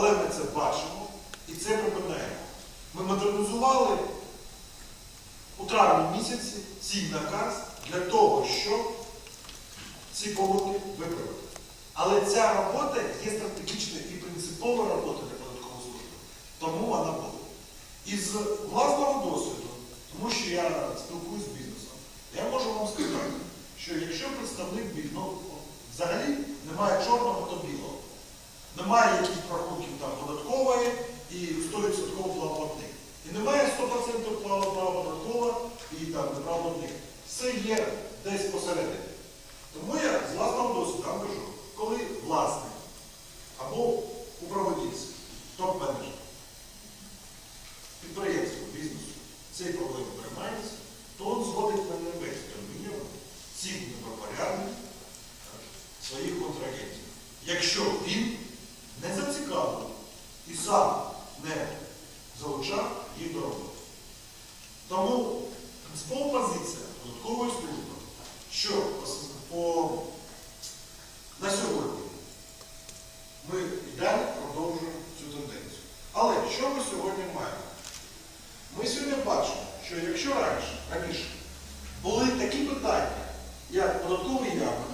Але ми це бачимо і це припиняємо. Ми модернізували у травні місяці цей наказ для того, щоб ці помилки виправити. Але ця робота є стратегічною і принципова робота для податкової служби. Тому вона буде. І з власного досвіду, тому що я спілкуюсь з бізнесом, я можу вам сказати, що якщо представник бізнесу взагалі немає чорного, то білого. Немає якихось рахунків там податкової і 100% платник. І немає 100% права податкова і там неправоплатник. Все є десь посередині. Тому я з власного досвіду вам кажу, коли власник або управлінець, топ-менеджер, підприємства, бізнесу цієї проблеми приймається, то він зводить на небес мінімум цих непропорядних своїх контрагентів. Якщо він не зацікавлений і сам не залучав їх до роботи. Тому принципова позиція податкової служби, що по, на сьогодні ми і далі продовжуємо цю тенденцію. Але що ми сьогодні маємо? Ми сьогодні бачимо, що якщо раніше, раніше були такі питання, як податкові ями,